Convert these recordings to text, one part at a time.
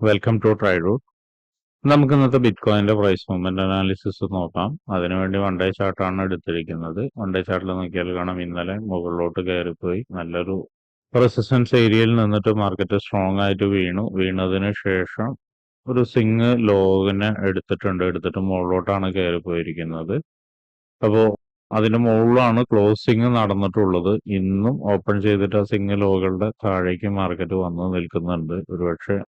Welcome to try root നമുക്ക് ഇന്നത്തെ bit കോയിന്റെ പ്രൈസ് മൂവ്മെന്റ് അനാലിസിസ് നോക്കാം അതിനുവേണ്ടി വൺ ഡേ ചാർട്ടാണ് എടുത്തിരിക്കുന്നത് വൺ ഡേ ചാർട്ടിൽ നോക്കിയാൽ കാണാം ഇന്നലെ മുകളിലോട്ട് കയറിപ്പോയി. നല്ലൊരു റെസിസ്റ്റൻസ് ഏരിയയിൽ നിന്നിട്ട് മാർക്കറ്റ് സ്ട്രോങ് ആയിട്ട് വീണു. വീണതിന് ശേഷം ഒരു സിങ് ലോഗിനെ എടുത്തിട്ടുണ്ട്. എടുത്തിട്ട് മുകളിലോട്ടാണ് കയറിപ്പോയിരിക്കുന്നത്. അപ്പോൾ അതിന്റെ മുകളിലാണ് ക്ലോസിങ് നടന്നിട്ടുള്ളത്. ഇന്നും ഓപ്പൺ ചെയ്തിട്ട് ആ സിംഗ് ലോകളുടെ താഴേക്ക് മാർക്കറ്റ് വന്ന് നിൽക്കുന്നുണ്ട്. ഒരുപക്ഷെ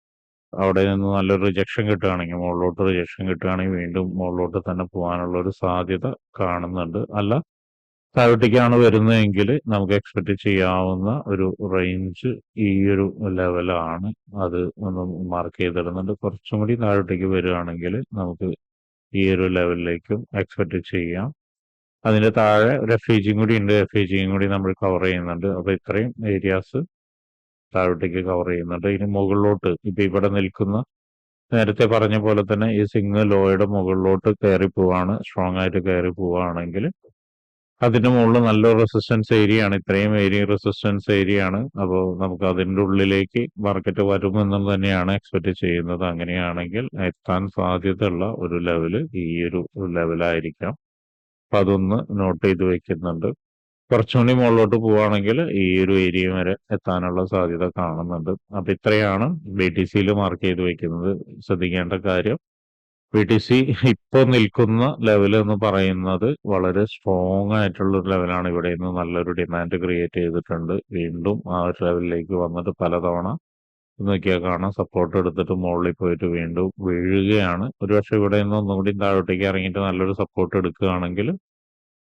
അവിടെ നിന്ന് നല്ലൊരു റിജക്ഷൻ കിട്ടുകയാണെങ്കിൽ മുകളിലോട്ട് റിജക്ഷൻ കിട്ടുകയാണെങ്കിൽ വീണ്ടും മുകളിലോട്ട് തന്നെ പോകാനുള്ള ഒരു സാധ്യത കാണുന്നുണ്ട്. അല്ല താഴോട്ടേക്കാണ് വരുന്നതെങ്കിൽ നമുക്ക് എക്സ്പെക്ട് ചെയ്യാവുന്ന ഒരു റേഞ്ച് ഈ ഒരു ലെവലാണ് അത് ഒന്ന് മാർക്ക് ചെയ്തിടുന്നുണ്ട്. കുറച്ചും കൂടി താഴോട്ടേക്ക് വരികയാണെങ്കിൽ നമുക്ക് ഈ ഒരു ലെവലിലേക്കും എക്സ്പെക്ട് ചെയ്യാം. അതിന്റെ താഴെ റെഫ്യൂജിയും കൂടി ഉണ്ട്. റെഫ്യൂജിയും കൂടി നമ്മൾ കവർ ചെയ്യുന്നുണ്ട്. അപ്പൊ ഇത്രയും ഏരിയാസ് താഴോട്ടേക്ക് കവർ ചെയ്യുന്നുണ്ട്. ഇനി മുകളിലോട്ട് ഇപ്പൊ ഇവിടെ നിൽക്കുന്ന നേരത്തെ പറഞ്ഞ പോലെ തന്നെ ഈ സിംഗ് ലോയുടെ മുകളിലോട്ട് കയറി പോവാണ് സ്ട്രോങ് ആയിട്ട് കയറി പോവുകയാണെങ്കിൽ അതിന്റെ മുകളിൽ നല്ല റെസിസ്റ്റൻസ് ഏരിയ ആണ്. ഇത്രയും ഏരിയ റെസിസ്റ്റൻസ് ഏരിയ ആണ്. അപ്പോൾ നമുക്ക് അതിന്റെ ഉള്ളിലേക്ക് മാർക്കറ്റ് വരുമെന്ന് തന്നെയാണ് എക്സ്പെക്ട് ചെയ്യുന്നത്. അങ്ങനെയാണെങ്കിൽ എത്താൻ സാധ്യതയുള്ള ഒരു ലെവൽ ഈ ഒരു ലെവലായിരിക്കാം അപ്പൊ അതൊന്ന് നോട്ട് ചെയ്ത് വെക്കുന്നുണ്ട്. കുറച്ചുകൂടി മുകളിലോട്ട് പോവുകയാണെങ്കിൽ ഈ ഒരു ഏരിയ വരെ എത്താനുള്ള സാധ്യത കാണുന്നുണ്ട്. അപ്പൊ ഇത്രയാണ് ബി ടി സിയിൽ മാർക്ക് ചെയ്ത് വെക്കുന്നത്. ശ്രദ്ധിക്കേണ്ട കാര്യം ബി ടി സി ഇപ്പോൾ നിൽക്കുന്ന ലെവൽ എന്ന് പറയുന്നത് വളരെ സ്ട്രോങ് ആയിട്ടുള്ള ഒരു ലെവലാണ് ഇവിടെ നിന്ന് നല്ലൊരു ഡിമാൻഡ് ക്രിയേറ്റ് ചെയ്തിട്ടുണ്ട്. വീണ്ടും ആ ഒരു ലെവലിലേക്ക് വന്നിട്ട് പലതവണ നോക്കിയാൽ കാണാം. സപ്പോർട്ട് എടുത്തിട്ട് മുകളിൽ പോയിട്ട് വീണ്ടും വീഴുകയാണ്. ഒരുപക്ഷെ ഇവിടെ നിന്ന് ഒന്നും കൂടി താഴോട്ടേക്ക് ഇറങ്ങിയിട്ട് നല്ലൊരു സപ്പോർട്ട് എടുക്കുകയാണെങ്കിൽ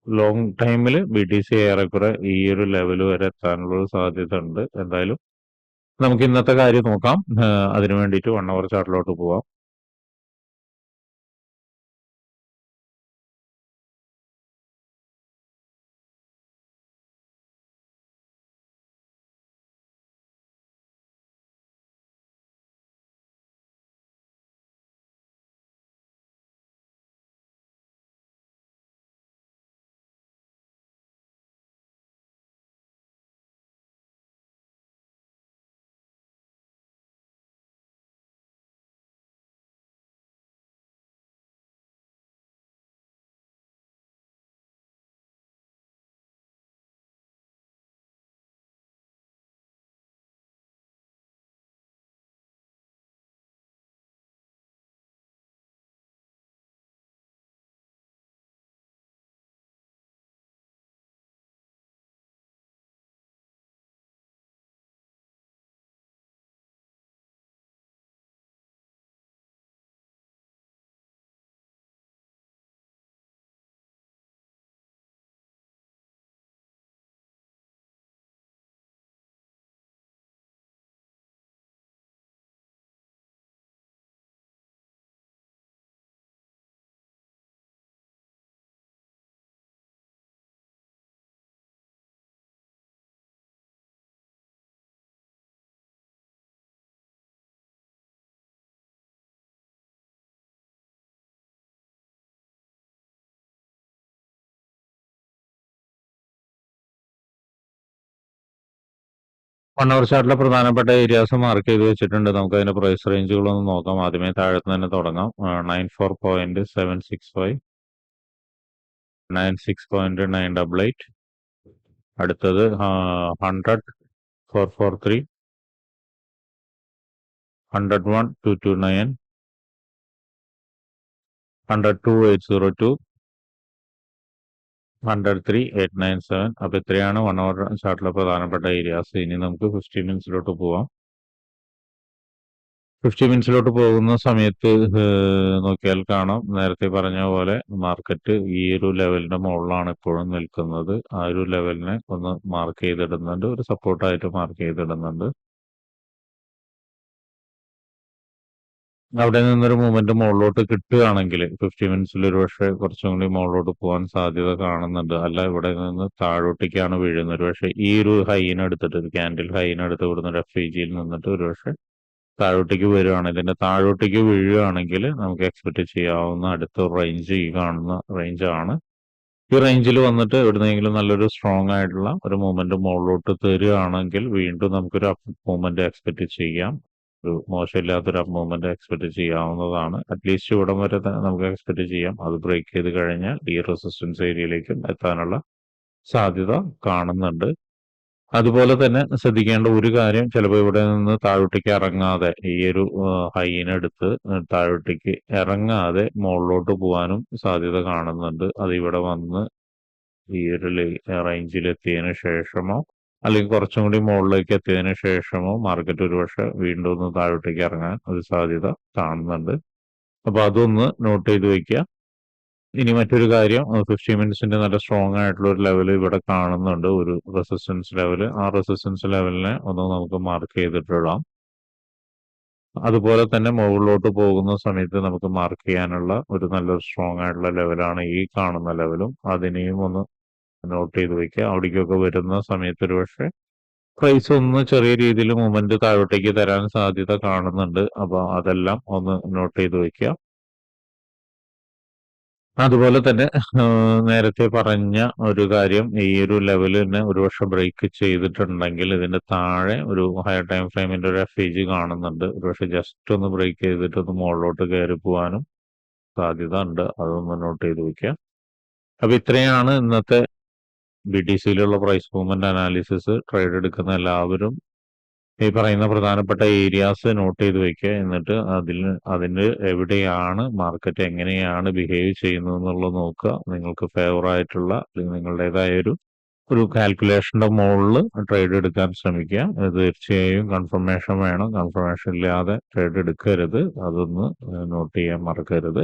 ലോങ് ടൈമിൽ ബി ടി സി ഏറെക്കുറെ ഈ ഒരു ലെവൽ വരെ എത്താനുള്ള ഒരു സാധ്യത ഉണ്ട് എന്തായാലും നമുക്ക് ഇന്നത്തെ കാര്യം നോക്കാം. അതിനു വേണ്ടിയിട്ട് വൺ അവർ ചാർട്ടിലോട്ട് പോവാം. വൺ അവർ ചാർട്ടിലെ പ്രധാനപ്പെട്ട ഏരിയാസ് മാർക്ക് ചെയ്ത് വെച്ചിട്ടുണ്ട്. നമുക്ക് അതിന്റെ പ്രൈസ് റേഞ്ചുകളൊന്ന് നോക്കാം. ആദ്യമേ താഴത്ത് തന്നെ തുടങ്ങാം. Nine four point seven six five nine six point nine double eight അടുത്തത് hundred four four three hundred one two two nine hundred two eight zero two hundred three eight nine seven അപ്പോൾ ഇത്രയാണ് one hour ചാർട്ടിലെ പ്രധാനപ്പെട്ട areas ഇനി നമുക്ക് fifty മിനിറ്റ്സിലോട്ട് പോവാം. Fifty മിനിറ്റ്സിലോട്ട് പോകുന്ന സമയത്ത് നോക്കിയാൽ കാണാം. നേരത്തെ പറഞ്ഞ പോലെ മാർക്കറ്റ് ഈ ഒരു ലെവലിന്റെ മുകളിലാണ് ഇപ്പോഴും നിൽക്കുന്നത്. ആ ഒരു ലെവലിനെ ഒന്ന് മാർക്ക് ചെയ്തിടുന്നുണ്ട്. ഒരു സപ്പോർട്ടായിട്ട് മാർക്ക് ചെയ്തിടുന്നുണ്ട്. അവിടെ നിന്നൊരു മൂവ്മെന്റ് മുകളിലോട്ട് കിട്ടുകയാണെങ്കിൽ ഫിഫ്റ്റി മിനിറ്റ്സിൽ ഒരു പക്ഷേ കുറച്ചും കൂടി മുകളിലോട്ട് പോകാൻ സാധ്യത കാണുന്നുണ്ട്. അല്ല ഇവിടെ നിന്ന് താഴോട്ടേക്കാണ് വീഴുന്നത്. ഒരു പക്ഷേ ഈ ഒരു ഹൈനെ എടുത്തിട്ട് ഒരു ക്യാൻഡിൽ ഹൈനെ എടുത്ത് ഇവിടുന്ന് റെഫ്യൂജിയിൽ നിന്നിട്ട് ഒരു പക്ഷേ താഴോട്ടേക്ക് വരികയാണ് ഇതിന്റെ താഴോട്ടേക്ക് വീഴുകയാണെങ്കിൽ നമുക്ക് എക്സ്പെക്ട് ചെയ്യാവുന്ന അടുത്ത റേഞ്ച് ഈ കാണുന്ന റേഞ്ച് ആണ്. ഈ റേഞ്ചിൽ വന്നിട്ട് എവിടുന്നെങ്കിലും നല്ലൊരു സ്ട്രോങ് ആയിട്ടുള്ള ഒരു മൂവ്മെന്റ് മുകളിലോട്ട് തരികയാണെങ്കിൽ വീണ്ടും നമുക്കൊരു മൂവ്മെന്റ് എക്സ്പെക്ട് ചെയ്യാം. ഒരു മോശമില്ലാത്തൊരു അപ് മൂവ്മെന്റ് എക്സ്പെക്ട് ചെയ്യാവുന്നതാണ് അറ്റ്ലീസ്റ്റ് ഇവിടം വരെ നമുക്ക് എക്സ്പെക്ട് ചെയ്യാം. അത് ബ്രേക്ക് ചെയ്ത് കഴിഞ്ഞാൽ ഈ റെസിസ്റ്റൻസ് ഏരിയയിലേക്കും എത്താനുള്ള സാധ്യത കാണുന്നുണ്ട്. അതുപോലെ തന്നെ ശ്രദ്ധിക്കേണ്ട ഒരു കാര്യം ചിലപ്പോൾ ഇവിടെ നിന്ന് താഴോട്ടേക്ക് ഇറങ്ങാതെ ഈ ഒരു ഹൈനെടുത്ത് താഴോട്ടേക്ക് ഇറങ്ങാതെ മുകളിലോട്ട് പോകാനും സാധ്യത കാണുന്നുണ്ട്. അത് ഇവിടെ വന്ന് ഈ ഒരു റേഞ്ചിൽ എത്തിയതിനു ശേഷമോ അല്ലെങ്കിൽ കുറച്ചും കൂടി മുകളിലേക്ക് എത്തിയതിനു ശേഷമോ മാർക്കറ്റ് ഒരുപക്ഷെ വീണ്ടും ഒന്ന് താഴോട്ടേക്ക് ഇറങ്ങാൻ ഒരു സാധ്യത കാണുന്നുണ്ട്. അപ്പൊ അതൊന്ന് നോട്ട് ചെയ്ത് വെക്കുക ഇനി മറ്റൊരു കാര്യം ഫിഫ്റ്റി മിനിറ്റ്സിന്റെ നല്ല സ്ട്രോങ് ആയിട്ടുള്ള ഒരു ലെവൽ ഇവിടെ കാണുന്നുണ്ട്. ഒരു റെസിസ്റ്റൻസ് ലെവൽ ആ റെസിസ്റ്റൻസ് ലെവലിനെ ഒന്ന് നമുക്ക് മാർക്ക് ചെയ്തിട്ടിടാം. അതുപോലെ തന്നെ മുകളിലോട്ട് പോകുന്ന സമയത്ത് നമുക്ക് മാർക്ക് ചെയ്യാനുള്ള ഒരു നല്ല സ്ട്രോങ് ആയിട്ടുള്ള ലെവലാണ് ഈ കാണുന്ന ലെവലും അതിനെയും ഒന്ന് നോട്ട് ചെയ്ത് വെക്കുക. അവിടേക്കൊക്കെ വരുന്ന സമയത്ത് ഒരു പക്ഷേ പ്രൈസ് ഒന്ന് ചെറിയ രീതിയിൽ മൂവ്മെന്റ് താഴോട്ടേക്ക് തരാൻ സാധ്യത കാണുന്നുണ്ട്. അപ്പൊ അതെല്ലാം ഒന്ന് നോട്ട് ചെയ്ത് വെക്കുക. അതുപോലെ തന്നെ നേരത്തെ പറഞ്ഞ ഒരു കാര്യം ഈ ഒരു ലെവലിനെ ഒരു വർഷം ബ്രേക്ക് ചെയ്തിട്ടുണ്ടെങ്കിൽ ഇതിന്റെ താഴെ ഒരു ഹയർ ടൈം ഫ്രെയിമിന്റെ ഒരു എഫ് ഏജ് കാണുന്നുണ്ട്. ഒരു പക്ഷെ ജസ്റ്റ് ഒന്ന് ബ്രേക്ക് ചെയ്തിട്ട് ഒന്ന് മുകളിലോട്ട് കയറി പോകാനും സാധ്യത ഉണ്ട്. അതൊന്ന് നോട്ട് ചെയ്ത് വയ്ക്കാം അപ്പൊ ഇത്രയാണ് ഇന്നത്തെ ബി ടി സിയിലുള്ള പ്രൈസ് മൂവ്മെന്റ് അനാലിസിസ് ട്രേഡ് എടുക്കുന്ന എല്ലാവരും ഈ പറയുന്ന പ്രധാനപ്പെട്ട ഏരിയാസ് നോട്ട് ചെയ്ത് വെക്കുക. എന്നിട്ട് അതിൽ അതിന് എവിടെയാണ് മാർക്കറ്റ് എങ്ങനെയാണ് ബിഹേവ് ചെയ്യുന്നത് എന്നുള്ളത് നോക്കുക. നിങ്ങൾക്ക് ഫേവർ ആയിട്ടുള്ള അല്ലെങ്കിൽ നിങ്ങളുടേതായ ഒരു ഒരു കാൽക്കുലേഷന്റെ മുകളിൽ ട്രേഡ് എടുക്കാൻ ശ്രമിക്കുക. തീർച്ചയായും കൺഫർമേഷൻ വേണം. കൺഫർമേഷൻ ഇല്ലാതെ ട്രേഡ് എടുക്കരുത്. അതൊന്ന് നോട്ട് ചെയ്യാൻ മറക്കരുത്.